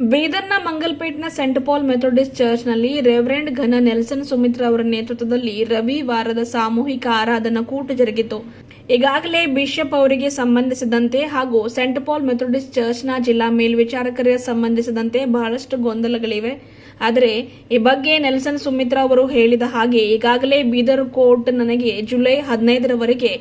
ಬೀದರ್ನ ಮಂಗಲ್ಪೇಟ್ನ scent Paul Methodist ಚರ್ಚ್ನಲ್ಲಿ reverend ಘನ ನೆಲ್ಸನ್ ಸುಮಿತ್ರ ಅವರ ನೇತೃತ್ವದಲ್ಲಿ ರವಿವಾರದ ಸಾಮೂಹಿಕ ಆರಾಧನಾ ಕೂಟ ಜರುಗಿತು. ಈಗಾಗಲೇ ಬಿಷಪ್ ಅವರಿಗೆ ಸಂಬಂಧಿಸಿದಂತೆ ಹಾಗೂ ಸೆಂಟ್ ಪಾಲ್ ಮೆಥೋಡಿಸ್ಟ್ ಚರ್ಚ್ನ ಜಿಲ್ಲಾ ಮೇಲ್ವಿಚಾರಕರಿಗೆ ಸಂಬಂಧಿಸಿದಂತೆ ಬಹಳಷ್ಟು ಗೊಂದಲಗಳಿವೆ. ಆದರೆ ಈ ಬಗ್ಗೆ ನೆಲ್ಸನ್ ಸುಮಿತ್ರ ಅವರು ಹೇಳಿದ ಹಾಗೆ ಈಗಾಗಲೇ ಬೀದರ್ ಕೋರ್ಟ್ ನನಗೆ ಜುಲೈ ಹದಿನೈದರವರೆಗೆ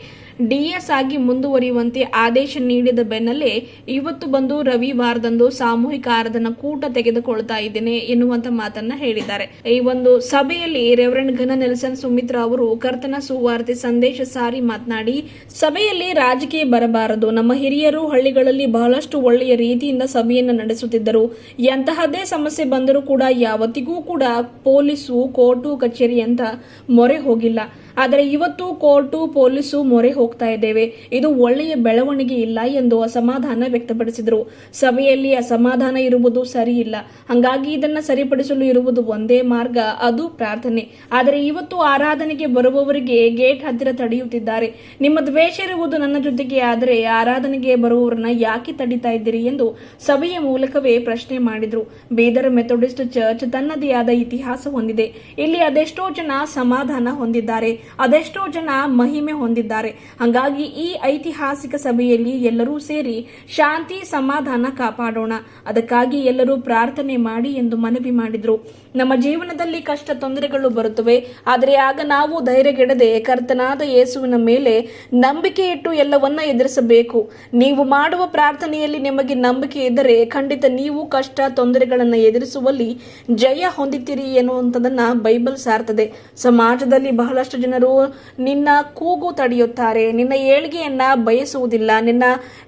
ಡಿಎಸ್ ಆಗಿ ಮುಂದುವರಿಯುವಂತೆ ಆದೇಶ ನೀಡಿದ ಬೆನ್ನಲ್ಲೇ ಇವತ್ತು ಬಂದು ರವಿವಾರದಂದು ಸಾಮೂಹಿಕ ಆರಾಧನಾ ಕೂಟ ತೆಗೆದುಕೊಳ್ತಾ ಇದ್ದೇನೆ ಎನ್ನುವಂತ ಮಾತನ್ನ ಹೇಳಿದ್ದಾರೆ. ಈ ಒಂದು ಸಭೆಯಲ್ಲಿ ರೆವರೆಂಡ್ ಘನ ನೆಲ್ಸನ್ ಸುಮಿತ್ರಾ ಅವರು ಕರ್ತನ ಸುವಾರ್ತೆ ಸಂದೇಶ ಸಾರಿ ಮಾತನಾಡಿ, ಸಭೆಯಲ್ಲಿ ರಾಜಕೀಯ ಬರಬಾರದು. ನಮ್ಮ ಹಿರಿಯರು ಹಳ್ಳಿಗಳಲ್ಲಿ ಬಹಳಷ್ಟು ಒಳ್ಳೆಯ ರೀತಿಯಿಂದ ಸಭೆಯನ್ನು ನಡೆಸುತ್ತಿದ್ದರು. ಎಂತಹದ್ದೇ ಸಮಸ್ಯೆ ಬಂದರೂ ಕೂಡ ಯಾವತ್ತಿಗೂ ಕೂಡ ಪೊಲೀಸು, ಕೋರ್ಟು, ಕಚೇರಿ ಅಂತ ಮೊರೆ ಹೋಗಿಲ್ಲ. ಆದರೆ ಇವತ್ತು ಕೋರ್ಟು, ಪೊಲೀಸು ಮೊರೆ ಹೋಗ್ತಾ ಇದ್ದೇವೆ. ಇದು ಒಳ್ಳೆಯ ಬೆಳವಣಿಗೆ ಇಲ್ಲ ಎಂದು ಅಸಮಾಧಾನ ವ್ಯಕ್ತಪಡಿಸಿದರು. ಸಭೆಯಲ್ಲಿ ಅಸಮಾಧಾನ ಇರುವುದು ಸರಿ ಇಲ್ಲ ಹಾಗಾಗಿ ಇದನ್ನು ಸರಿಪಡಿಸಲು ಇರುವುದು ಒಂದೇ ಮಾರ್ಗ, ಅದು ಪ್ರಾರ್ಥನೆ. ಆದರೆ ಇವತ್ತು ಆರಾಧನೆಗೆ ಬರುವವರಿಗೆ ಗೇಟ್ ಹತ್ತಿರ ತಡೆಯುತ್ತಿದ್ದಾರೆ. ನಿಮ್ಮ ದ್ವೇಷ ಇರುವುದು ನನ್ನ ಜೊತೆಗೆ, ಆದರೆ ಆರಾಧನೆಗೆ ಬರುವವರನ್ನ ಯಾಕೆ ತಡಿತಾ ಇದ್ದೀರಿ ಎಂದು ಸಭೆಯ ಮೂಲಕವೇ ಪ್ರಶ್ನೆ ಮಾಡಿದ್ರು. ಬೀದರ್ ಮೆಥೋಡಿಸ್ಟ್ ಚರ್ಚ್ ತನ್ನದೇ ಆದ ಇತಿಹಾಸ ಹೊಂದಿದೆ. ಇಲ್ಲಿ ಅದೆಷ್ಟೋ ಜನ ಸಮಾಧಾನ ಹೊಂದಿದ್ದಾರೆ. ಅದೆಷ್ಟೋ ಜನ ಮಹಿಮೆ ಹೊಂದಿದ್ದಾರೆ. ಹಾಗಾಗಿ ಈ ಐತಿಹಾಸಿಕ ಸಭೆಯಲ್ಲಿ ಎಲ್ಲರೂ ಸೇರಿ ಶಾಂತಿ, ಸಮಾಧಾನ ಕಾಪಾಡೋಣ. ಅದಕ್ಕಾಗಿ ಎಲ್ಲರೂ ಪ್ರಾರ್ಥನೆ ಮಾಡಿ ಎಂದು ಮನವಿ ಮಾಡಿದ್ರು. ನಮ್ಮ ಜೀವನದಲ್ಲಿ ಕಷ್ಟ ತೊಂದರೆಗಳು ಬರುತ್ತವೆ. ಆದರೆ ಆಗ ನಾವು ಧೈರ್ಯಗೆಡದೆ ಕರ್ತನಾದ ಯೇಸುವಿನ ಮೇಲೆ ನಂಬಿಕೆ ಇಟ್ಟು ಎಲ್ಲವನ್ನ ಎದುರಿಸಬೇಕು. ನೀವು ಮಾಡುವ ಪ್ರಾರ್ಥನೆಯಲ್ಲಿ ನಿಮಗೆ ನಂಬಿಕೆ ಇದ್ದರೆ ಖಂಡಿತ ನೀವು ಕಷ್ಟ, ತೊಂದರೆಗಳನ್ನು ಎದುರಿಸುವಲ್ಲಿ ಜಯ ಹೊಂದಿತ್ತೀರಿ ಎನ್ನುವಂಥದ್ದನ್ನ ಬೈಬಲ್ ಸಾರ್ತದೆ. ಸಮಾಜದಲ್ಲಿ ಬಹಳಷ್ಟು ಜನರು ನಿನ್ನ ಕೂಗು ತಡೆಯುತ್ತಾರೆ, ನಿನ್ನ ಏಳಿಗೆಯನ್ನ ಬಯಸುವುದಿಲ್ಲ, ನಿನ್ನ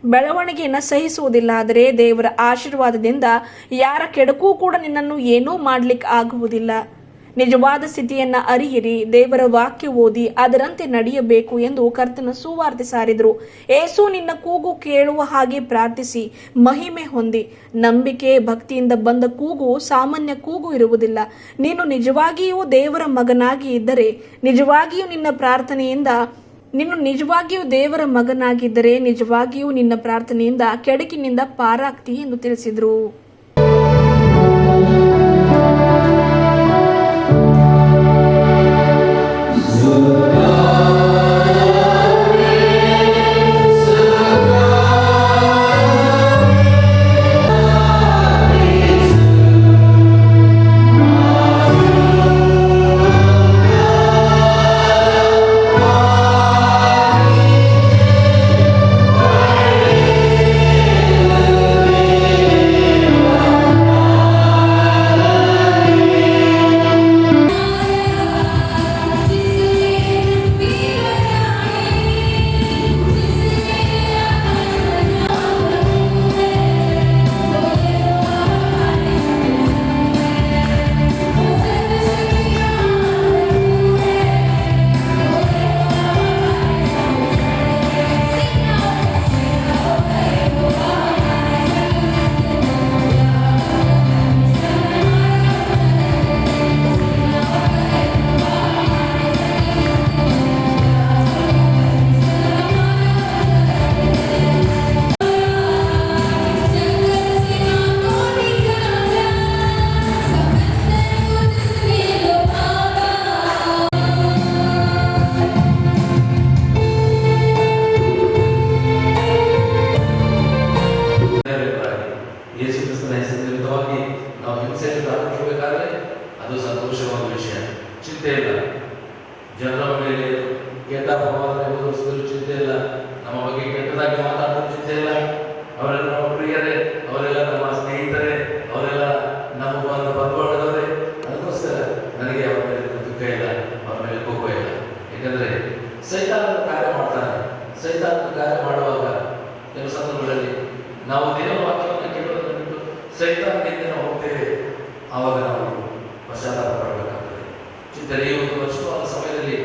ಬೆಳವಣಿಗೆಯನ್ನ ಸಹಿಸುವುದಿಲ್ಲ, ಆದರೆ ದೇವರ ಆಶೀರ್ವಾದದಿಂದ ಯಾರ ಕೆಡಕೂ ಕೂಡ ನಿನ್ನನ್ನು ಏನೂ ಮಾಡ್ಲಿಕ್ಕೆ ಆಗುವುದಿಲ್ಲ. ನಿಜವಾದ ಸ್ಥಿತಿಯನ್ನ ಅರಿಯಿರಿ, ದೇವರ ವಾಕ್ಯ ಓದಿ, ಅದರಂತೆ ನಡೆಯಬೇಕು ಎಂದು ಕರ್ತನ ಸುವಾರ್ತೆ ಸಾರಿದರು. ಏಸು ನಿನ್ನ ಕೂಗು ಕೇಳುವ ಹಾಗೆ ಪ್ರಾರ್ಥಿಸಿ, ಮಹಿಮೆ ಹೊಂದಿ. ನಂಬಿಕೆ, ಭಕ್ತಿಯಿಂದ ಬಂದ ಕೂಗು ಸಾಮಾನ್ಯ ಕೂಗು ಇರುವುದಿಲ್ಲ. ನೀನು ನಿಜವಾಗಿಯೂ ದೇವರ ಮಗನಾಗಿ ಇದ್ದರೆ, ನಿಜವಾಗಿಯೂ ನಿನ್ನ ಪ್ರಾರ್ಥನೆಯಿಂದ, ನೀನು ನಿಜವಾಗಿಯೂ ದೇವರ ಮಗನಾಗಿದ್ದರೆ, ನಿಜವಾಗಿಯೂ ನಿನ್ನ ಪ್ರಾರ್ಥನೆಯಿಂದ ಕೆಡಕಿನಿಂದ ಪಾರಾಗ್ತಿ ಎಂದು ತಿಳಿಸಿದರು. ನಾವು ದೇವರ ವಾಕ್ಯವನ್ನು ಕೇಳೋದನ್ನು ಬಿಟ್ಟು ನಾವು ಹೋಗ್ತೇವೆ. ಆವಾಗ ನಾವು ಪಶ್ಚಾತ್ತಾಪ ಪಡಬೇಕಾಗ್ತದೆ. ಚಿಂತನೆ ಈ ಒಂದು ವರ್ಷವಾದ ಸಮಯದಲ್ಲಿ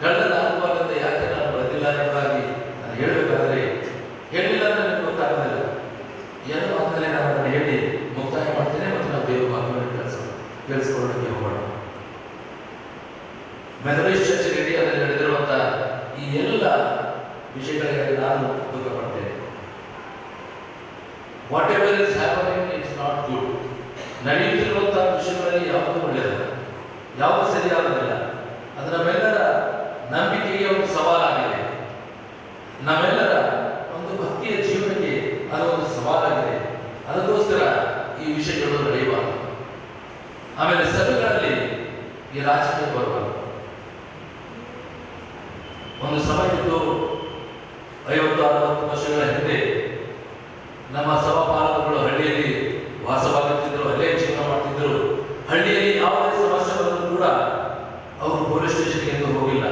ಕಳೆದ ನಾಲ್ಕು ವಾರದಿಂದ ಯಾಕೆ ನಾನು ಬರೆದಿಲ್ಲ ಎಂಬುದಾಗಿ ನಾನು ಹೇಳಬೇಕಾದ್ರೆ ಹೇಳಿಲ್ಲ ಅಂದ್ರೆ ನನಗೆ ಗೊತ್ತಾಗೋದಿಲ್ಲ ಏನೋ ಆದ್ಮೇಲೆ ನಾನು ಅದನ್ನು ಹೇಳಿ ಮುಕ್ತಾಯ ಮಾಡ್ತೇನೆ ಮತ್ತು ನಾವು ದೇವರ ವಾಕ್ಯವನ್ನು ಕೆಲಸ ಕೇಳಿಸ್ಕೊಳ್ಳೋದಕ್ಕೆ ಹೋಗೋಣ ಮೆಥಡಿಸ್ಟ್ ಚರ್ಚ್ ಇಂಡಿಯಾದಲ್ಲಿ ನಡೆದಿರುವಂಥ ಈ ಎಲ್ಲ ವಿಷಯಗಳಿಗೆ ನಾನು ದುಃಖ ಪಡ್ತೇನೆ whatever is happening in ಯಾವುದು ಸರಿಯಾಗುವುದಿಲ್ಲ. ಅದು ನಮ್ಮೆಲ್ಲರ ನಂಬಿಕೆಗೆ ಒಂದು ಸವಾಲಾಗಿದೆ. ನಮ್ಮೆಲ್ಲರ ಒಂದು ಭಕ್ತಿಯ ಜೀವನಕ್ಕೆ ಅದು ಒಂದು ಸವಾಲಾಗಿದೆ. ಅದಕ್ಕೋಸ್ಕರ ಈ ವಿಷಯಗಳು ನಡೆಯಬಾರದು ಆಮೇಲೆ ಸಭೆಗಳಲ್ಲಿ ಈ ರಾಜಕೀಯ ಬರಬಾರದು ಒಂದು ಸಮಯದ್ದು ಐವತ್ತು, ಅರವತ್ತು ವರ್ಷಗಳ ಹಿಂದೆ ನಮ್ಮ ಸಭಾಪಾಲಕರು ಹಳ್ಳಿಯಲ್ಲಿ ವಾಸವಾಗುತ್ತಿದ್ದರು ಅಲ್ಲೇ ಜೀವನ ಮಾಡ್ತಿದ್ದರು ಹಳ್ಳಿಯಲ್ಲಿ ಯಾವುದೇ ಸಮಸ್ಯೆ ಬಂದರೂ ಕೂಡ ಅವರು ಪೊಲೀಸ್ ಸ್ಟೇಷನ್ಗೆ ಎಂದು ಹೋಗಿಲ್ಲ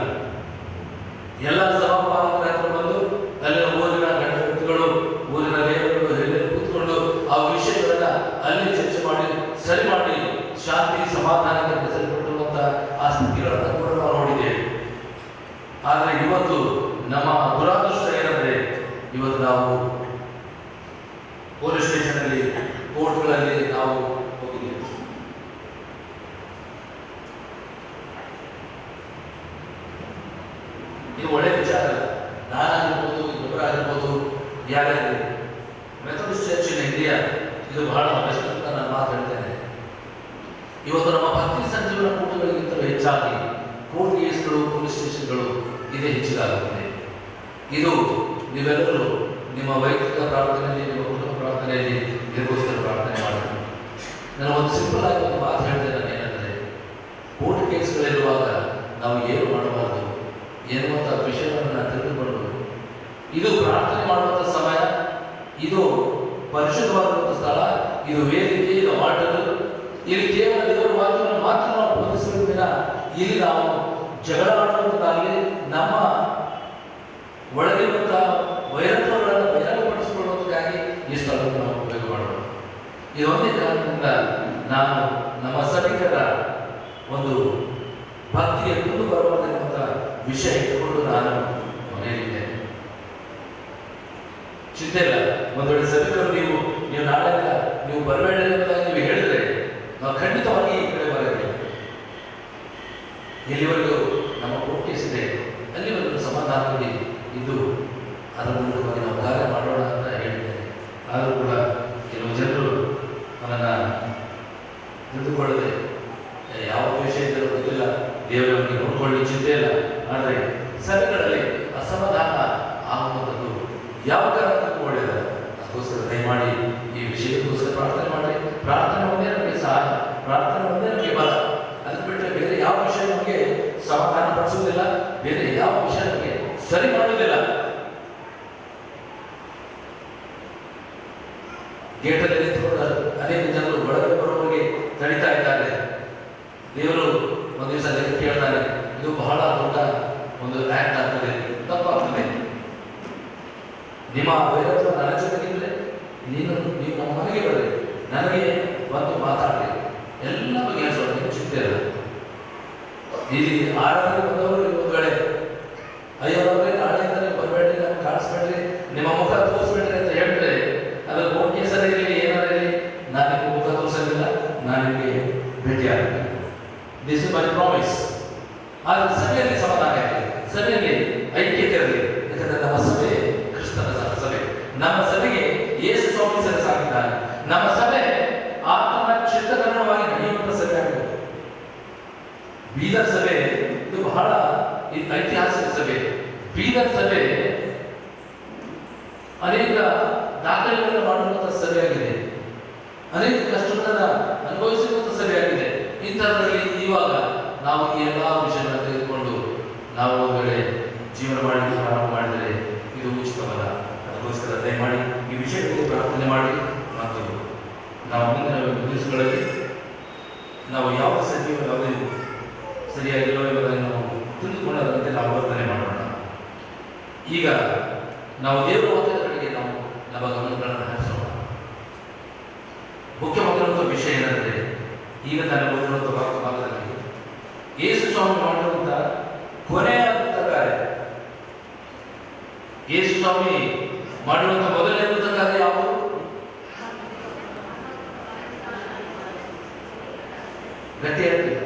ಎಲ್ಲ ಸಭಾಪಾಲಕರ ಹತ್ರ ಬಂದು ಅಲ್ಲಿನ ಊರಿನ ಗಂಡ ವ್ಯಕ್ತಿಗಳು ಊರಿನ ಲೇಖಕರು ಎಲ್ಲರೂ ಕೂತ್ಕೊಂಡು ಆ ವಿಷಯಗಳನ್ನ ಅಲ್ಲಿ ಚರ್ಚೆ ಮಾಡಿ ಸರಿ ಮಾಡಿ ಶಾಂತಿ ಸಮಾಧಾನಕ್ಕೆ ಸರಿಪಟ್ಟಿರುವಂತ ಆ ಸ್ಥಿತಿಗಳನ್ನು ಕೂಡ ನಾವು ನೋಡಿದ್ದೇವೆ ಆದರೆ ಇವತ್ತು ನಮ್ಮ ದುರಾದೃಷ್ಟ ಏನಂದ್ರೆ ಇವತ್ತು ನಾವು ಪೊಲೀಸ್ ಸ್ಟೇಷನಲ್ಲಿ ಕೋರ್ಟ್ಗಳಲ್ಲಿ ನಾವು ಹೋಗಿದ್ದೇವೆ ಇದು ಒಳ್ಳೆ ವಿಚಾರ ಅಲ್ಲ. ನಾನಾಗಿರ್ಬೋದು ಇನ್ನೊಬ್ಬರಾಗಿರ್ಬೋದು ಯಾರಾಗಿರ್ಬೋದು ಮೆಥಡಿಸ್ಟ್ ಚರ್ಚ್ ಇನ್ ಇಂಡಿಯಾ ಇದು ಬಹಳ ಬೆಸ್ಟ್ ಅಂತ ನಾನು ಮಾತು ಹೇಳ್ತೇನೆ ಇವತ್ತು ನಮ್ಮ ಭಕ್ತಿ ಸಂಜೀವನ ಕೂಟಗಳಿಗಿಂತಲೂ ಹೆಚ್ಚಾಗಿ ಕೇಸ್ಗಳು ಪೊಲೀಸ್ ಸ್ಟೇಷನ್ಗಳು ಇದೇ ಹೆಚ್ಚಿಗಾಗುತ್ತದೆ ಇದು ನೀವೆಲ್ಲರೂ ನಿಮ್ಮ ವೈಯಕ್ತಿಕ ಪ್ರಾರ್ಥನೆಯಲ್ಲಿ, ನಿಮ್ಮ ಕುಟುಂಬ ಪ್ರಾರ್ಥನೆಯಲ್ಲಿ ನಿರ್ಗೋಸ್ಕರ ಪ್ರಾರ್ಥನೆ ಮಾಡಬೇಕು. ನಾನು ಒಂದು ಸಿಂಪಲ್ ಆಗಿ ಒಂದು ಮಾತು ಹೇಳ್ತೇನೆ ನಾನು ಏನಂದರೆ ಕೋರ್ಟ್ ಕೇಸ್ಗಳಿರುವಾಗ ನಾವು ಏನು ಮಾಡಬಾರ್ದು? ಎನ್ನುವಂಥ ವಿಷಯವನ್ನು ನಾನು ತಿಳಿದುಕೊಂಡು ಇದು ಪ್ರಾರ್ಥನೆ ಮಾಡುವಂಥ ಸಮಯ, ಇದು ಪರಿಶುದ್ಧವಾದಂಥ ಸ್ಥಳ, ಇದು ವೇದಿಕೆ, ಇದು ಆಟಲು ಇಲ್ಲಿ ಕೇವಲ ದೇವರ ಮಾತ್ರ ಮಾತ್ರ ನಾವು ಬೋಧಿಸಿದ ದಿನ ಇಲ್ಲಿ ನಾವು ಜಗಳ ಆಡುವಂಥದ್ದಾಗಲಿ ನಮ್ಮ ಒಳಗಿರುವಂತಹ ವೈರತ್ವಗಳನ್ನು ಬಹಿರಂಗಪಡಿಸಿಕೊಳ್ಳುವುದಕ್ಕಾಗಿ ಈ ಸ್ಥಳವನ್ನು ನಾವು ಉಪಯೋಗ ಮಾಡೋಣ ಇದೊಂದೇ ಕಾರಣದಿಂದ ನಾನು ನಮ್ಮ ಸಭಿಕರ ಒಂದು ಭಕ್ತಿಯ ಮುಂದೆ ಬರುವಂತ ವಿಷಯ ಇಟ್ಟುಕೊಂಡು ನಾನು ಮನೆಯಲ್ಲಿದ್ದೇನೆ ಚಿಂತೆ ಇಲ್ಲ. ಒಂದು ವೇಳೆ ಸಭಿಕರು ನೀವು ನೀವು ನಾಳೆ ನೀವು ಬರಬೇಡ ಅಂತ ನೀವು ಹೇಳಿದ್ರೆ ನಾವು ಖಂಡಿತವಾಗಿ ಈ ಕಡೆ ಬರಬೇಕು. ಎಲ್ಲಿವರೆಗೂ ನಮ್ಮ ಅಲ್ಲಿ ಒಂದು ಸಮಾಧಾನವಾಗಿ ಇದ್ದು ಅದರ ಮೂಲಕವಾಗಿ ನಾವು ಕಾರ್ಯ ಮಾಡೋಣ ಅಂತ ಹೇಳಿದ್ದೇನೆ. ಆದರೂ ಕೂಡ ಕೆಲವು ಜನರು ಅವನನ್ನು ತಿಳಿದುಕೊಳ್ಳದೆ, ಯಾವ ವಿಷಯ ಗೊತ್ತಿಲ್ಲ. ದೇವರವರಿಗೆ ನೋಡ್ಕೊಳ್ಳಿ ಚಿಂತೆ ಇಲ್ಲ. ಆದರೆ ಸಭೆಗಳಲ್ಲಿ ಅಸಮಾಧಾನ ಆಗುವಂಥದ್ದು ಯಾವ ಕಾರಣಕ್ಕೂ ಒಳ್ಳೆಯದಲ್ಲ ಅದಕ್ಕೋಸ್ಕರ ದಯಮಾಡಿ ಈ ವಿಷಯಕ್ಕೋಸ್ಕರ ಪ್ರಾರ್ಥನೆ ಮಾಡಿ ಪ್ರಾರ್ಥನೆ ಒಂದೇ ನಮಗೆ ಸಹಾಯ ಪ್ರಾರ್ಥನೆ ಒಂದೇ ನಮಗೆ ಬಲ ಅದು ಬಿಟ್ಟರೆ ಬೇರೆ ಯಾವ ವಿಷಯ ನಮಗೆ ಸಮಾಧಾನ ಪಡಿಸುವುದಿಲ್ಲ ಬೇರೆ ಯಾವ ವಿಷಯ ನಮಗೆ ಸರಿ ಮಾಡುವುದಿಲ್ಲ ಗೇಟಲ್ಲಿ ನಿಂತುಕೊಂಡು ಅನೇಕ ಜನರು ಒಳಗೆ ಬರುವವರಿಗೆ ತಡಿತಾ ಇದ್ದಾರೆ ದೇವರು ಒಂದು ದಿವಸ ಅದಕ್ಕೆ ಕೇಳ್ತಾರೆ ಇದು ಬಹಳ ದೊಡ್ಡ ಒಂದು ಆಕ್ಟ್ ಆಗ್ತದೆ ತಪ್ಪಾಗ್ತದೆ ನಿಮ್ಮ ವೈರತ್ವ ನನ್ನ ಜೊತೆಗಿದ್ರೆ ನೀನು ನೀವು ನಮ್ಮ ಮನೆಗೆ ಬರ್ರಿ ನನಗೆ ಒಂದು ಮಾತಾಡಬೇಕು. ಎಲ್ಲ ಬಗೆಹರಿಸೋಣ ನೀವು ಚಿಂತೆ ಇಲ್ಲ ಆರಾಧನೆ ಬಂದವರು ಒಂದು ವೇಳೆ ಅಯ್ಯೋ ಅವ್ರೆ ನಾಳೆಯಿಂದ ನೀವು ಬರಬೇಡ್ರಿ ನಮ್ಗೆ ಕಾಣಿಸ್ಬೇಡ್ರಿ ನಿಮ್ಮ ಮುಖ ತೋರಿಸ್ಬೇಡ್ರಿ ಅಂತ ಹೇಳ್ತಾರೆ ಅದು ಕೋರ್ಟ್ ಕೇಸಲ್ಲಿ ಇರಲಿ ಏನಾರ ಇರಲಿ ನಾನು ನಿಮ್ಗೆ ಮುಖ ತೋರಿಸೋದಿಲ್ಲ ನಾನು ನಿಮಗೆ ಭೇಟಿ ಆಗ್ತೀನಿ ದಿಸ್ ಇಸ್ ಮೈ ಪ್ರಾಮಿಸ್ ಆದರೆ ಸಭೆಯಲ್ಲಿ ಸಮಾಧಾನ ಇರಲಿ ಸಭೆಯಲ್ಲಿ ಐಕ್ಯತೆ ಇರಲಿ ಯಾಕಂದ್ರೆ ನಮ್ಮ ಸಭೆ ಕ್ರಿಸ್ತನ ಸ- ಸಭೆ ನಮ್ಮ ಸಭೆಗೆ ಯೇಸು ಸ್ವಾಮಿ ಸರಸಾಗಿದ್ದಾನೆ ನಮ್ಮ ಸಭೆ ಆತ್ಮನ ಚಿತ್ತಕರಣವಾಗಿ ನಡೆಯುವಂತ ಸಭೆ ಆಗಿದೆ ಬೀದರ್ ಸಭೆ ಇದು ಬಹಳ ಇದು ಐತಿಹಾಸಿಕ ಸಭೆ ಬೀದರ್ ಸಭೆ ಅನೇಕ ದಾಖಲೆಗಳನ್ನು ಮಾಡುವಂತಹ ಸಭೆಯಾಗಿದೆ. ಅನೇಕ ಕಷ್ಟಗಳನ್ನು ಅನುಭವಿಸಿರುವಂತಹ ಸಭೆಯಾಗಿದೆ. ಇಂಥದ್ರಲ್ಲಿ ಇವಾಗ ನಾವು ಈ ಎಲ್ಲ ವಿಷಯಗಳನ್ನು ತೆಗೆದುಕೊಂಡು ನಾವು ಒಂದು ಜೀವನ ಮಾಡಿ ಪ್ರಾರಂಭ ಮಾಡಿದರೆ ಇದು ಉಚಿತವಲ್ಲ. ಅದಕ್ಕೋಸ್ಕರ ದಯಮಾಡಿ ಈ ವಿಷಯಕ್ಕೂ ಪ್ರಾರ್ಥನೆ ಮಾಡಿ ಮತ್ತು ನಾವು ಮುಂದಿನ ದಿವಸಗಳಲ್ಲಿ ನಾವು ಯಾವ ಸಚಿವ ಯಾವುದೇ ಸರಿಯಾಗಿರೋ ಎಂಬುದನ್ನು ನಾವು ತಿಳಿದುಕೊಂಡಂತೆ ನಾವು ವರ್ತನೆ ಮಾಡೋಣ. ಈಗ ನಾವು ದೇವರ ಕಡೆಗೆ ನಾವು ನಮ್ಮ ಗಮನಗಳನ್ನು ಹರಿಸೋಣ. ಮುಖ್ಯವಾದಂಥ ವಿಷಯ ಏನಂದ್ರೆ, ಈಗ ತನ್ನ ಓದಿರುವಂಥ ಭಾಗ ಭಾಗದಲ್ಲಿ ಯೇಸು ಸ್ವಾಮಿ ಮಾಡಿರುವಂಥ ಕೊನೆಯ ಕಾರ್ಯ. ಯೇಸು ಸ್ವಾಮಿ ಮಾಡಿರುವಂಥ ಮೊದಲನೇ ಅದ್ಭುತ ಕಾರ್ಯ ಯಾವುದು ಗಟ್ಟಿ ಹೇಳ್ತೀವಿ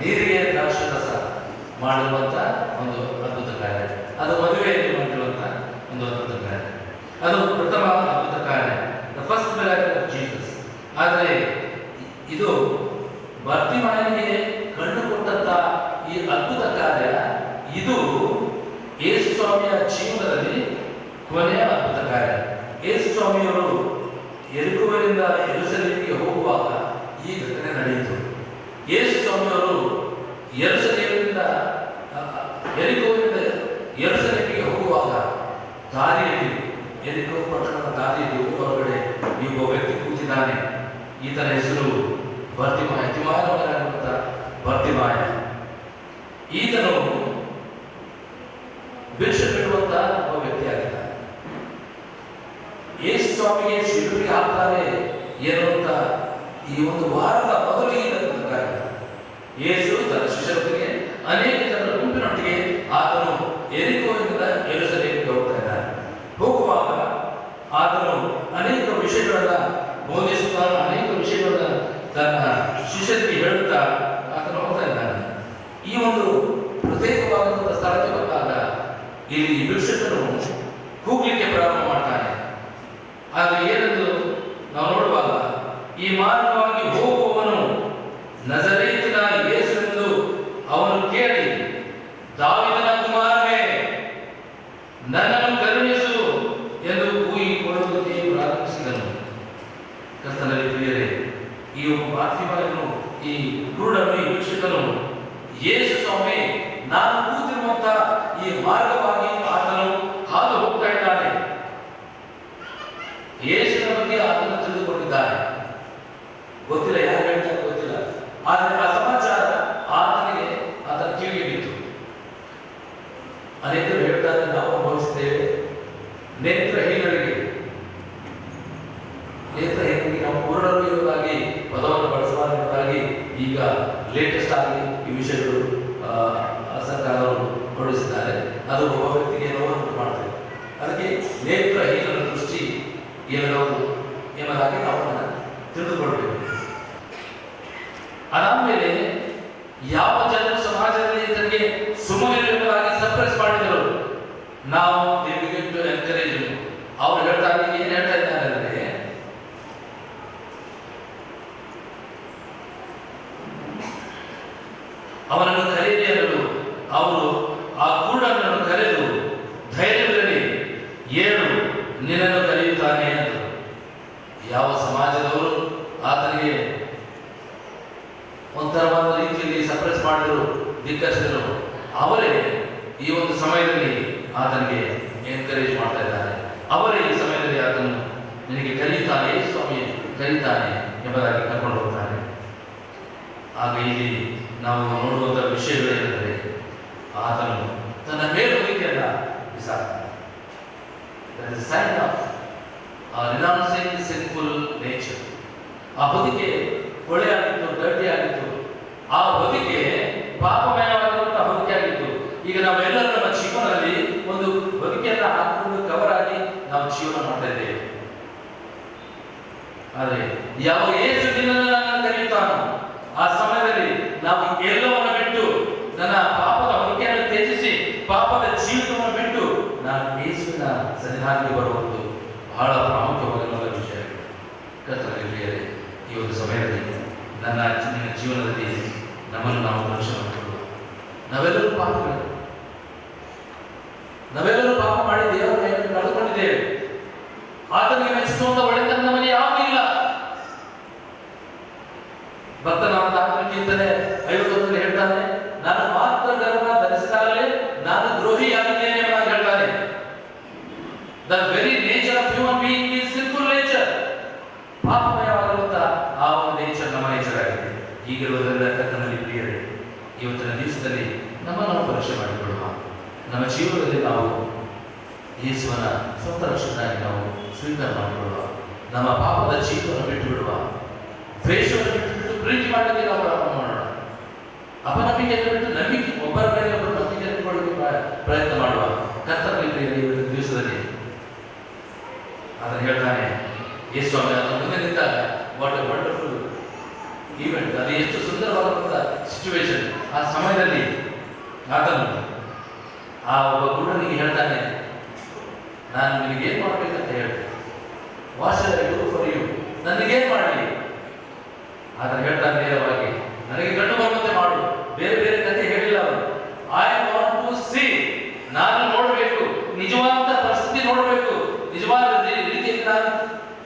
ನೀರಿಗೆ ದ್ರಾಕ್ಷಿ ರಸ ಮಾಡುವಂತ ಒಂದು ಅದ್ಭುತ ಕಾರ್ಯ ಅದು ಮದುವೆಯಲ್ಲಿ ಮಾಡಿರುವಂತ ಒಂದು ಅದ್ಭುತ ಕಾರ್ಯ ಅದು ಪ್ರಥಮ ಅದ್ಭುತ ಕಾರ್ಯ the first miracle of Jesus ಆದರೆ ಇದು ಭರ್ತಿ ಸ್ವಾಮಿಯ ಜೀವನದಲ್ಲಿ ಕೊನೆಯ ಅದ್ಭುತ ಕಾರ್ಯ ಯೇಸು ಸ್ವಾಮಿಯವರು ಎರಿಕುವರಿಂದ ಎರುಸಲೇಮಿಗೆ ಹೋಗುವಾಗ ಈ ಘಟನೆ ನಡೆಯಿತು. ಯೇಸು ಸ್ವಾಮಿಯವರು ಎರುಸಲೇಮಿನಿಂದ ಆ, ಎರಿಕೋವಿನಿಂದ ಎರುಸಲೇಮಿಗೆ ಹೋಗುವಾಗ ದಾರಿಯಲ್ಲಿ ಎರಿಕೋ ಪಟ್ಟಣದ ದಾರಿಯಲ್ಲಿ ಹೊರಗಡೆ ಒಬ್ಬ ವ್ಯಕ್ತಿ ಕೂತಿದ್ದಾನೆ. ಈತನ ಹೆಸರು ಬರ್ತಿಮಾಯ ತಿಮಾಯ ಬರ್ತಿಮಾಯ. ಈತನು ಭಿಕ್ಷೆ ಬಿಡುವಂತ ಒಬ್ಬ ವ್ಯಕ್ತಿಯಾಗಿದ್ದಾನೆ ಯೇಸು ಸ್ವಾಮಿಗೆ ಶಿಲುಬೆಗೆ ಹಾಕ್ತಾರೆ ಈ ಒಂದು ವಾರದ ಮೊದಲಿಗೆ ಯೇಸು ತನ್ನ ಶಿಷ್ಯರೊಂದಿಗೆ ಅನೇಕ ಜನರ ಗುಂಪಿನೊಟ್ಟಿಗೆ ಆತನು ಎರಿಕೋದಿಂದ ಎರುಸಲೇಮಿಗೆ ಹೋಗ್ತಾ ಇದ್ದಾನೆ. ಹೋಗುವಾಗ ಆತನು ಅನೇಕ ವಿಷಯಗಳನ್ನ ಬೋಧಿಸುತ್ತಾ, ಅನೇಕ ವಿಷಯಗಳನ್ನ ತನ್ನ ಶಿಷ್ಯರಿಗೆ ಹೇಳುತ್ತಾ ಆತನು ಹೋಗ್ತಾ ಇದ್ದಾನೆ. ಈ ಒಂದು ಪ್ರತ್ಯೇಕವಾದಂತಹ ಸ್ಥಳಕ್ಕೆ ಇಲ್ಲಿ ಭಿಕ್ಷಕನು ಕೂಗ್ಲಿಕ್ಕೆ ಪ್ರಾರಂಭ ಮಾಡ್ತಾನೆ ಆದ್ರೆ ಏನೆಂದು ನಾವು ನೋಡುವಾಗ, ಈ ಮಾರ್ಗವಾಗಿ ಹೋಗುವವನು ನಜರೇತಿನ ಯೇಸುವೆಂದು ಅವನು ಕೇಳಿ, ದಾವಿದನ ಕುಮಾರನೇ, ನನ್ನನ್ನು ಕರುಣಿಸು ಎಂದು ಕೂಗಿಕೊಳ್ಳುವುದಕ್ಕೆ ಪ್ರಾರಂಭಿಸಿದನು. ಕರ್ತನಲ್ಲಿ ಪ್ರಿಯರೇ, ಈ ಒಬ್ಬ ಪಾರ್ಥಿವನು ಈ ಕುರುಡನು, ಈ ಭಿಕ್ಷಕನು, ಯೇಸು ಸ್ವಾಮಿ ನಾನು ಕೂತಿರುವಂತ ಈ ಮಾರ್ಗವಾಗಿ ಆತನು ಹಾದು ಹೋಗ್ತಾ ಇದ್ದಾನೆ ಯೇಸುವಿನ ಬಗ್ಗೆ ಆತನು ತಿಳಿದುಕೊಂಡಿದ್ದಾನೆ ಗೊತ್ತಿಲ್ಲ ಯಾರು ಹೇಳ್ತಾರೆ ಗೊತ್ತಿಲ್ಲ ಆದರೆ ಆ ಸಮಾಚಾರ ಆತನಿಗೆ ಆತನ ಕಿವಿಗೆ ಬಿತ್ತು ಅನೇಕರು ಹೇಳ್ತಾರೆ ನಾವು ಅನುಭವಿಸಿದ್ದೇವೆ ನೇತ್ರಹೀನರಿಗೆ ನೇತ್ರಹೀನರಿಗೆ ನಾವು ಪೂರ್ಣರು ಎಂಬುದಾಗಿ ಪದವನ್ನು ಬಳಸಬಾರದು ಎಂಬುದಾಗಿ ಈಗ ಲೇಟೆಸ್ಟ್ ಆಗಿ ಈ ವಿಷಯಗಳು ಸರ್ಕಾರವರು ಹೊರಡಿಸಿದ್ದಾರೆ ಅದು ಒಬ್ಬ ವ್ಯಕ್ತಿಗೆ ನೋವನ್ನು ಮಾಡ್ತದೆ. ಅದಕ್ಕೆ ನೇತ್ರಹೀನರ ದೃಷ್ಟಿ ಏನವರು ಎಂಬುದಾಗಿ ನಾವು ತಿಳಿದುಕೊಳ್ಬೇಕು ಅದಾದ್ಮೇಲೆ ಯಾವ ಜನರು ಸಮಾಜದಲ್ಲಿ ಇದಕ್ಕೆ ಸುಮ್ಮನೆ ಸಪ್ರೆಸ್ ಮಾಡಿದರು? ನಾವು ಟು ಎನ್ಕರೇಜ್ ಅವ್ರು ಹೇಳ್ತಾರೆ ಏನ್ ಹೇಳ್ತಾ ಇದ್ದಾರೆ ಅಂದ್ರೆ ಅವನನ್ನು ಕರೆಯಿರಿ ಅನ್ನಲು ಅವರು ಆ ಕುರುಡನನ್ನು ಕರೆದು ಧೈರ್ಯವಿರಲಿ ಏಳು ನಿನ್ನನ್ನು ಕರೆಯುತ್ತಾನೆ ಅಂದರು ಯಾವ ಸಮಾಜದವರು ಆತನಿಗೆ ಒಂಥರವಾದ ರೀತಿಯಲ್ಲಿ ಸಪ್ರೆಸ್ ಮಾಡಿದ್ರು, ಧಿಕ್ಕರಿಸಿದರು. ಅವರೇ ಈ ಒಂದು ಸಮಯದಲ್ಲಿ ಆತನಿಗೆ ಎನ್ಕರೇಜ್ ಮಾಡ್ತಾ ಇದ್ದಾರೆ. ಅವರೇ ಈ ಸಮಯದಲ್ಲಿ ಆತನು ನಿನಗೆ ಕರೀತಾನೆ, ಸ್ವಾಮಿ, ಕರೀತಾನೆ ಎಂಬುದಾಗಿ ಕರ್ಕೊಂಡು ಹೋಗ್ತಾನೆ ಆಗ ಇಲ್ಲಿ ನಾವು ನೋಡುವಂಥ ವಿಷಯಗಳೇನೆಂದರೆ ಆತನು ತನ್ನ ಮೇಲುಗಳಿಕೆಯನ್ನ ಬಿಸಾಕ್ತಾನೆ That is a sign of uh, renouncing sinful nature. ಆ ಹೊದಿಕೆ ಹೊಳೆಯಾಗಿತ್ತು ಆಗಿತ್ತು ಆ ಹೊದಿಕೆ ಪಾಪಮಯವಾಗಿರುವಂತಹ ಹೊದಿಕೆ ಆಗಿತ್ತು ಈಗ ನಾವೆಲ್ಲರೂ ನಮ್ಮ ಜೀವನದಲ್ಲಿ ಒಂದು ಹೊದಿಕೆಯನ್ನ ಹಾಕಿಕೊಂಡು ಕವರ್ ಆಗಿ ನಾವು ಜೀವನ ಮಾಡ್ತಾ ಇದ್ದೇವೆ. ಆದರೆ ಯಾವ ಏಸು ದಿನದಲ್ಲಿ ನನ್ನನ್ನು ಕರೆಯುತ್ತಾನೋ ಆ ಸಮಯದಲ್ಲಿ ನಾವು ಎಲ್ಲವನ್ನು ಬಿಟ್ಟು ನನ್ನ ಪಾಪದ ಹೊದಿಕೆಯನ್ನು ತ್ಯಜಿಸಿ ಪಾಪದ ಜೀವಿತವನ್ನು ಬಿಟ್ಟು ನಾನು ಯೇಸುವಿನ ಸನ್ನಿಧಾನಕ್ಕೆ ಬರುವುದು ಬಹಳ ಪ್ರಾಮುಖ್ಯವಾಗಿರುವ ವಿಷಯ ಕರ್ತನಲ್ಲಿ ಪ್ರಿಯರೇ ಸಮಯದಲ್ಲಿ ನನ್ನ ನಿನ್ನ ಜೀವನದಲ್ಲಿ ನಮ್ಮನ್ನು ನಾವು ಪರೀಕ್ಷೆ ಮಾಡಿಕೊಂಡು ನಾವೆಲ್ಲರೂ ಪಾಪಗಳು ನಾವೆಲ್ಲರೂ ಪಾಪ ಮಾಡಿ ದೇವರ ಕಳೆದುಕೊಂಡಿದ್ದೇವೆ ಆತನಿಗೆ ಮೆಚ್ಚಿಸುವಂತ ಒಳ್ಳೆತನ ನಮಗೆ ಯಾವುದೂ ಇಲ್ಲ ಭಕ್ತನಾದ ಆತ್ಮಕ್ಕಿಂತಲೇ ಐವತ್ತೊಂದರಲ್ಲಿ ಹೇಳ್ತಾನೆ ನಾನು ಮಾತ್ರ ಗರ್ಭ ಧರಿಸಿದಾಗಲೇ ನಾನು ದ್ರೋಹಿಯಾಗಿದ್ದೇನೆ ಎಂಬುದಾಗಿ ಹೇಳ್ತಾನೆ the very nature of human being is simple nature ಪಾಪಮಯವಾಗಿರುವಂತ ಆ ಒಂದು ನೇಚರ್ ನಮ್ಮ ನೇಚರ್ ಆಗಿದೆ ಹೀಗಿರುವುದರಿಂದ ಕರ್ತನಲ್ಲಿ ಪ್ರಿಯರೇ ಇವತ್ತಿನ ದಿವಸದಲ್ಲಿ ನಮ್ಮನ್ನು ನಾವು ಪರೀಕ್ಷೆ ಮಾಡಿಕೊಳ್ಳುವ ನಮ್ಮ ಜೀವನದಲ್ಲಿ ನಾವು ಯೇಸುವನ ಸ್ವಂತ ರಕ್ಷಕನಾಗಿ ನಾವು ಸ್ವೀಕಾರ ಮಾಡಿಕೊಳ್ಳುವ, ನಮ್ಮ ಪಾಪದ ಜೀವವನ್ನು ಬಿಟ್ಟು ಬಿಡುವ ದ್ವೇಷವನ್ನು ಬಿಟ್ಟು ಬಿಟ್ಟು ಪ್ರೀತಿ ಮಾಡಲಿಕ್ಕೆ ನಾವು ಪ್ರಾರಂಭ ಮಾಡೋಣ. ಅಪನಂಬಿಕೆಯನ್ನು ಬಿಟ್ಟು ನಂಬಿಕೆ, ಒಬ್ಬರ ಮೇಲೆ ಒಬ್ಬರು ನಂಬಿಕೆ ಇಟ್ಟುಕೊಳ್ಳಿಕ್ಕೆ ಪ್ರ- ಪ್ರಯತ್ನ ಮಾಡುವ. ಕರ್ತವ್ಯ ದಿವಸದಲ್ಲಿ ಅದನ್ನು ಹೇಳ್ತಾನೆ ಯೇಸು ಸ್ವಾಮಿ ಮುಂದೆ ನಿಂತಾಗ ವಾಟ್ ಎ ವಂಡರ್ಫುಲ್ ಈವೆಂಟ್ ಅದು ಎಷ್ಟು ಸುಂದರವಾದಂಥ ಸಿಚುವೇಶನ್ ಆ ಸಮಯದಲ್ಲಿ ಆತನು ಆ ಒಬ್ಬ ಗುರುವಿಗೆ ಹೇಳ್ತಾನೆ, ನಾನು ನಿನಗೇನು ಮಾಡ್ಬೇಕಂತ ಹೇಳ್ತೇನೆ ವಾಶದ ಗುರು ಫಾರ್ ಯು ನನಗೇನು ಮಾಡಲಿ? ಆದರೆ ಹೇಳ್ತಾನೆ ನೇರವಾಗಿ, ನನಗೆ ಕಂಡು ಬರುವಂತೆ ಮಾಡು. ಬೇರೆ ಬೇರೆ ಕಥೆ ಹೇಳಿಲ್ಲ ಅವರು ಐ ವಾಂಟ್ ಟು ಸಿ ನಾನು ನೋಡಬೇಕು. ನಿಜವಾದ ಪರಿಸ್ಥಿತಿ ನೋಡಬೇಕು. ನಿಜವಾದ ರೀತಿಯಲ್ಲಿ ನಾನು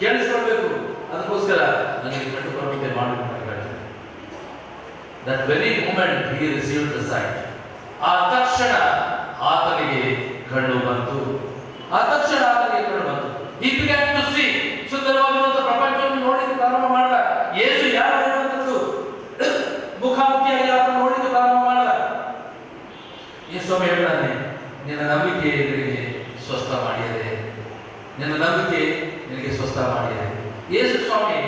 ಕೇಳಿಸ್ಕೊಳ್ಬೇಕು. ಅದಕ್ಕೋಸ್ಕರ ನನಗೆ ಕಂಡು ಬರುವಂತೆ ಮಾಡು that very moment he receive the sight ಆ ತಕ್ಷಣ ಆತನಿಗೆ ಕಣ್ಣು ಬಂತು. ಆ ತಕ್ಷಣ ಆತನಿಗೆ ಕಣ್ಣು ಬಂತು. ಈ ಬಿಗ್ಯಾನ್ ಸಿ ಸುಂದರವಾಗಿರುವಂತ ಪ್ರಪಂಚವನ್ನು ನೋಡಿದ ಪ್ರಾರಂಭ ಮಾಡಿದ. ಯೇಸು ಯಾರು ಹೇಳುವಂಥದ್ದು? ಮುಖಾಮುಖಿಯಾಗಿ ಆತನ ನೋಡಿದ ಪ್ರಾರಂಭ ಮಾಡಿದ. ಸ್ವಾಮಿ ಹೇಳ್ತಾನೆ, ನಿನ್ನ ನಂಬಿಕೆ ನಿನಗೆ ಸ್ವಸ್ಥ ಮಾಡಿದೆ. ನಿನ್ನ ನಂಬಿಕೆ ನಿನಗೆ ಸ್ವಸ್ಥ ಮಾಡಿದೆ. ಯೇಸು ಸ್ವಾಮಿ,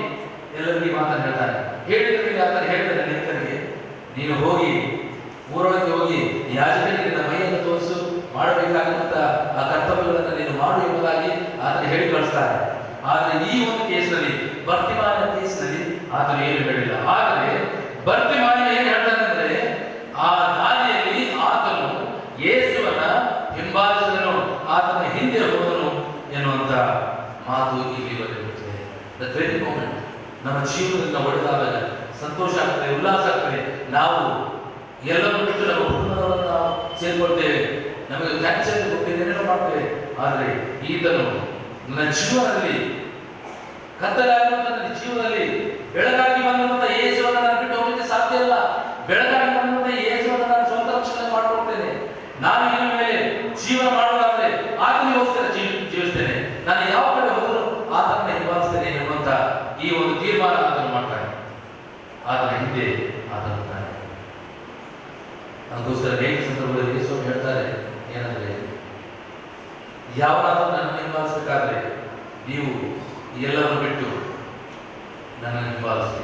ಎಲ್ಲರಿಗೂ ಮಾತನ್ನು ಹೇಳ್ತಾನೆ ಹೇಳಿದ್ರೆ ಆತನ ಹೇಳ್ತಾನೆ ನಿಂತನಿಗೆ ನೀನು ಹೋಗಿ, ಊರೊಳಗೆ ಹೋಗಿ ಯಾಜಕನಿಗೆ ನಿನ್ನ ಮೈಯನ್ನು ತೋರಿಸು ಮಾಡಬೇಕಾದಂತ ಆ ಕರ್ತವ್ಯಗಳನ್ನು ನೀನು ಮಾಡು ಎಂಬುದಾಗಿ ಆತನ ಹೇಳಿ ಕಳಿಸ್ತಾರೆ ಆದರೆ ಈ ಒಂದು ಕೇಸ್ನಲ್ಲಿ ಮಾಡಿದ ಕೇಸ್ನಲ್ಲಿ ಆತನು ಏನು ಹೇಳಿಲ್ಲ. ಆದರೆ ಬರ್ತಿಮಾನ ಏನು ಹೇಳ್ತಾನೆ ಅಂದ್ರೆ ಆ ದಾರಿಯಲ್ಲಿ ಆತನು ಯೇಸುವನ ಹಿಂಬಾಲಿಸಿದನು. ಆತನ ಹಿಂದೆ ಹೋದನು ಎನ್ನುವಂತ ಮಾತು ಇಲ್ಲಿ ಬರುತ್ತೆ ಮೂಮೆಂಟ್ ನಮ್ಮ ಜೀವನದಿಂದ ಒಡೆದಾದಾಗ ಸಂತೋಷ ಆಗ್ತದೆ, ಉಲ್ಲಾಸ ಆಗ್ತದೆ. ನಾವು ಎಲ್ಲರೂ ಬಿಟ್ಟು ನಮ್ಮ ಕುಟುಂಬದವರನ್ನು ಸೇರ್ಕೊಳ್ತೇವೆ. ನಮಗೆ ಕ್ಯಾನ್ಸರ್ ಗೊತ್ತಿದೆ ಮಾಡ್ತೇವೆ. ಆದರೆ ಈತನು ನನ್ನ ಜೀವನದಲ್ಲಿ ಕತ್ತಲಾಗಿರುವಂತಹ ನನ್ನ ಜೀವನದಲ್ಲಿ ಬೆಳಕಾಗಿ ಬಂದಿರುವಂತಹ ಯೇಸುವನ್ನು ನಾನು ಬಿಟ್ಟು ಹೋಗಲಿಕ್ಕೆ ಸಾಧ್ಯ ಇಲ್ಲ. ಬೆಳಕಾಗಿ ಬಂದಿರುವಂತಹ ಯೇಸುವನ್ನು ನಾನು ಸ್ವಂತ ರಕ್ಷಣೆ ಮಾಡಿಕೊಳ್ತೇನೆ ನಾನು ಇನ್ನು ಮೇಲೆ ಜೀವನ ಮಾಡುವುದಾದ್ರೆ ಆತನಿಗೋಸ್ಕರ ಜೀವ ಜೀವಿಸ್ತೇನೆ. ನಾನು ಯಾವ ಕಡೆ ಹೋದರೂ ಆತನ ಹಿಂಬಾಲಿಸ್ತೇನೆ ಎನ್ನುವಂತ ಈ ಒಂದು ತೀರ್ಮಾನ ಆತನು ಮಾಡ್ತಾನೆ ಆತನ ಹಿಂದೆ ಆತನ ತಾನೆ ಅದಕ್ಕೋಸ್ಕರ ಅನೇಕ ಸಂದರ್ಭದಲ್ಲಿ ಯೇಸು ಹೇಳ್ತಾರೆ, ಏನಂದ್ರೆ, ಯಾವನಾದ್ರೂ ಹಿಂಬಾಲಿಸಬೇಕಾದ್ರೆ ನೀವು ಎಲ್ಲವನ್ನು ಬಿಟ್ಟು ನನ್ನ ಹಿಂಬಾಲಿಸಿ.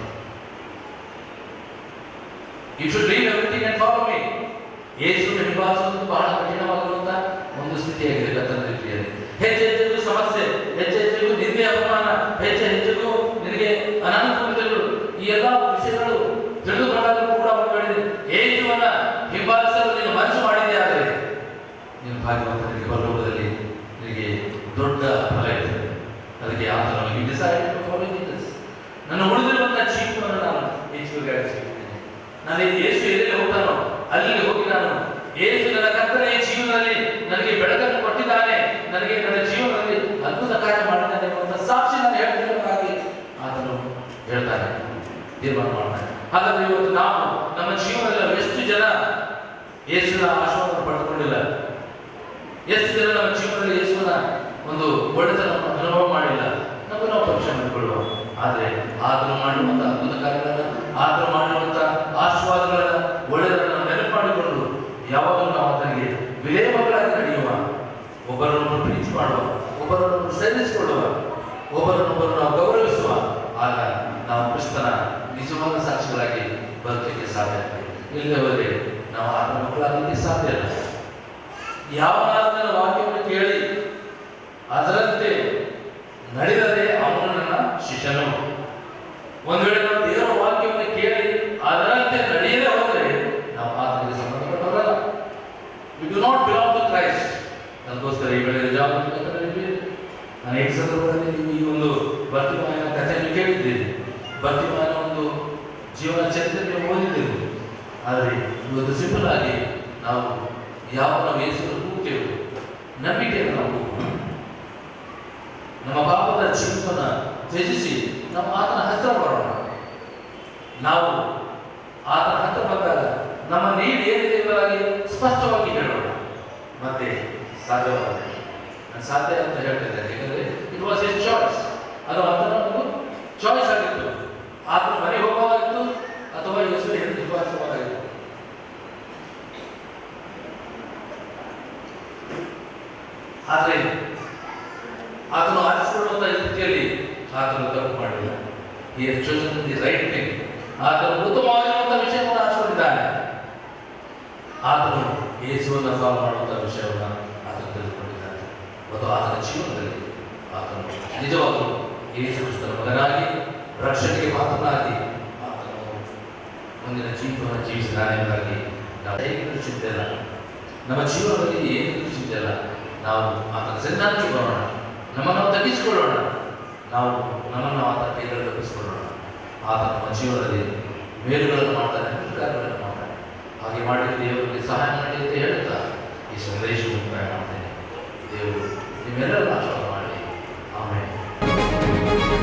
You should leave everything and follow me Yesu ಹಿಂಬಾಲಿಸುವುದು ಬಹಳ ಕಠಿಣವಾಗಿರುವಂತ ಒಂದು ಸ್ಥಿತಿಯಾಗಿದೆ ಕತ್ತಲ ರೀತಿಯಲ್ಲಿ ಹೆಜ್ಜೆ ಹೆಜ್ಜೆಗೂ ಸಮಸ್ಯೆ ಹೆಜ್ಜೆ ಹೆಜ್ಜೆಗೂ ನಿಂದೆ ಅಪಮಾನ ಹೆಜ್ಜೆ ಹೆಜ್ಜೆಗೂ ನಿನಗೆ ಅನಾನುಕೂಲತೆಗಳು ಈ ಎಲ್ಲ ವಿಷಯಗಳು ತಿಳಿದುಕೊಂಡಾಗ ಕೂಡ ಒಂದು ವೇಳೆ ಯೇಸುವನ್ನ ಹಿಂಬಾಲಿಸಲು ನೀನು ಮನಸ್ಸು ಮಾಡಿದ್ದೆ ಆದರೆ ನೀನು ಭಾಗ್ಯವಂತನಿಗೆ ಪರಲೋಕದಲ್ಲಿ ನಿನಗೆ ದೊಡ್ಡ ಫಲ ಇರ್ತದೆ ಅದಕ್ಕೆ ಆತನು ಈ ಡಿಸೈಡ್ ಟು ಫಾಲೋ ಜೀಸಸ್ ನನ್ನ ಉಳಿದಿರುವಂತ ಜೀವನವನ್ನು ನಾನು ಹೆಚ್ಚುಗಾರಿಸಿದ್ದೇನೆ ನಾನು ಈ ಯೇಸು ಎಲ್ಲಿ ಹೋಗ್ತಾನೋ ಅಲ್ಲಿ ಹೋಗಿ ನಾನು ಯೇಸು ನನ್ನ ಕರ್ತನೆಯ ಜೀವನದಲ್ಲಿ ನನಗೆ ಬೆಳಕನ್ನು ಕೊಟ್ಟಿದ್ದಾನೆ ನನಗೆ ನನ್ನ ಜೀವನದಲ್ಲಿ ಅದ್ಭುತ ಕಾರ್ಯ ಮಾಡಿದ್ದಾನೆ ಎಂಬಂತ ಸಾಕ್ಷಿ ನಾನು ಹೇಳ್ತಿರೋದಾಗಿ ಆತನು ಹೇಳ್ತಾನೆ ತೀರ್ಮಾನ ಮಾಡ್ತಾರೆ. ಹಾಗಾದ್ರೆ ಇವತ್ತು ನಾವು ನಮ್ಮ ಜೀವನದಲ್ಲಿ ಎಷ್ಟು ಜನ ಯೇಸುವಿನ ಆಶೀರ್ವಾದ ಪಡೆದುಕೊಂಡಿಲ್ಲ? ಎಷ್ಟು ಜನ ನಮ್ಮ ಜೀವನದಲ್ಲಿ ಯೇಸುವಿನ ಒಂದು ಒಳ್ಳೆತನ ಅನುಭವ ಮಾಡಿಲ್ಲ? ನಮಗೆ ನಾವು ಪರೀಕ್ಷೆ ಮಾಡಿಕೊಳ್ಳುವ. ಆದರೆ ಆತನು ಮಾಡಿರುವಂತಹ ಅದ್ಭುತ ಕಾರ್ಯಗಳನ್ನ, ಆತನು ಮಾಡಿರುವಂತಹ ಆಶೀರ್ವಾದಗಳನ್ನ ಒಳ್ಳೆಯದನ್ನ ನೆನಪು ಮಾಡಿಕೊಂಡು ಯಾವಾಗಲೂ ನಾವು ವಿಲೇ ಮಕ್ಕಳಾಗಿ ನಡೆಯುವ. ಒಬ್ಬರನ್ನೊಬ್ಬರು ಪ್ರೀತಿ ಮಾಡುವ, ಒಬ್ಬರನ್ನೊಬ್ಬರು ಸೇರಿಸಿಕೊಳ್ಳುವ ಒಬ್ಬರನ್ನೊಬ್ಬರು ನಾವು ಗೌರವಿಸುವ ಆಗ ನಾವು ಕ್ರಿಸ್ತನ ನಿಜವಾದ ಸಾಕ್ಷಿಗಳಾಗಿ ಬದುಕಲಿಕ್ಕೆ ಸಾಧ್ಯ ಇಲ್ಲದೆ ನಾವು ಆತನ ಮಕ್ಕಳಾಗಲಿಕ್ಕೆ ಸಾಧ್ಯ ಇಲ್ಲ ಯಾವನಾದನ ವಾಕ್ಯವನ್ನು ಕೇಳಿ ಅದರಂತೆ ನಡೆದರೆ ಅವನು ನನ್ನ ಶಿಷ್ಯನು. ಒಂದು ವೇಳೆ ನಾವು ದೇವರ ವಾಕ್ಯವನ್ನು ಕೇಳಿ ಅದರಂತೆ ನಡೆಯದೆ ಹೋದರೆ ನಾವು ಆತನಿಗೆ ಸಂಬಂಧಪಟ್ಟವರಲ್ಲ. You do not belong to Christ ಅದಕ್ಕೋಸ್ಕರ ಈ ವೇಳೆ ಜವಾಬ್ದಾರಿ ಅನೇಕ ಸಂದರ್ಭದಲ್ಲಿ ನೀವು ಈ ಒಂದು ಬರ್ತಿಮಾನ ಕಥೆಯನ್ನು ಕೇಳಿದ್ದೀರಿ ಬರ್ತಿಮಾನ ಒಂದು ಜೀವನ ಚರಿತ್ರೆ ನೀವು ಓದಿದ್ದೀರಿ ಆದರೆ ಇವತ್ತು ಸಿಂಪಲ್ ಆಗಿ ನಾವು ಯಾವ ನಾವು ಯೇಸುವನ್ನು ಕೂಗ್ತೇವೆ. ನಂಬಿಕೆಯನ್ನು ನಾವು ನಮ್ಮ ಪಾಪದ ಜೀವನ ತ್ಯಜಿಸಿ ನಮ್ಮ ಆತನ ಹತ್ತಿರ ಬರೋಣ ನಾವು ಆತನ ಹತ್ರ ಬಂದಾಗ ನಮ್ಮ ನೀಡಿ ಏನಿದೆ ಎಂಬುದಾಗಿ ಸ್ಪಷ್ಟವಾಗಿ ಹೇಳೋಣ. ಮತ್ತೆ ಸಾಧ್ಯವಾಗುತ್ತೆ ಸಾಧ್ಯ ಅಂತ ಹೇಳ್ತಿದ್ದೇನೆ. ಯಾಕಂದ್ರೆ ಇಟ್ ವಾಸ್ ಎ ಚಾಯ್ಸ್ ಅದು ಆತನ ಒಂದು ಚಾಯ್ಸ್ ಆಗಿತ್ತು. ಆತನ ಮನೆಗೆ ಹೋಗೋದಾಗಿತ್ತು ಅಥವಾ ಯೋಚನೆ ಹೇಳಿ ನಿವಾಸವಾದಾಗಿತ್ತು ಆದರೆ ಅದನ್ನು ಆರಿಸಿಕೊಳ್ಳುವಂಥ ಸ್ಥಿತಿಯಲ್ಲಿ ಆತನು ತಪ್ಪು ಮಾಡಿಲ್ಲ. ಈ ಚೋಸನ್ ದಿ ರೈಟ್ ಥಿಂಗ್ ಆತನು ಉತ್ತಮವಾಗಿರುವಂಥ ವಿಷಯವನ್ನು ಆರಿಸಿಕೊಂಡಿದ್ದಾನೆ. ಆತನು ಯೇಸುವನ್ನು ಫಾಲೋ ಮಾಡುವಂಥ ವಿಷಯವನ್ನು ಆತನು ತಿಳಿದುಕೊಂಡಿದ್ದಾನೆ. ಮತ್ತು ಆತನ ಜೀವನದಲ್ಲಿ ಆತನು ನಿಜವಾಗಲು ಯೇಸು ಕ್ರಿಸ್ತನ ಮಗನಾಗಿ, ರಕ್ಷಣೆಗೆ ಮಾತನಾಗಿ ಆತನು ಮುಂದಿನ ಜೀವನವನ್ನು ಜೀವಿಸಿದ್ದಾನೆ ಎಂಬುದಾಗಿ ನಾವು ಹೇಗೆ ನಿರೀಕ್ಷಿದ್ದೆಲ್ಲ ನಮ್ಮ ಜೀವನದಲ್ಲಿ ಏನು ನಿರೀಕ್ಷಿದ್ದೆಲ್ಲ ನಾವು ಆತನ ಸಿದ್ಧಾಂತಕ್ಕೆ ಬರೋಣ. ನಮ್ಮನ್ನು ತಗ್ಗಿಸಿಕೊಳ್ಳೋಣ ನಾವು ನಮ್ಮನ್ನು ಆತನ ಕೈಗಳು ತಪ್ಪಿಸಿಕೊಳ್ಳೋಣ. ಆತನ ನಮ್ಮ ಜೀವನದಲ್ಲಿ ಮೇಲುಗಳನ್ನು ಮಾಡ್ತಾನೆ ಕಾರ್ಯಗಳನ್ನು ಮಾಡ್ತಾನೆ. ಹಾಗೆ ಮಾಡಿ ದೇವರಿಗೆ ಸಹಾಯ ಮಾಡಿ ಅಂತ ಹೇಳುತ್ತಾ? ಈ ಸಂದೇಶ ಮುಕ್ತಾಯ ಮಾಡ್ತೇನೆ. ದೇವರು ನಿಮ್ಮೆಲ್ಲರೂ ಆಶೀರ್ವಾದ ಮಾಡಿ ಆಮೇಲೆ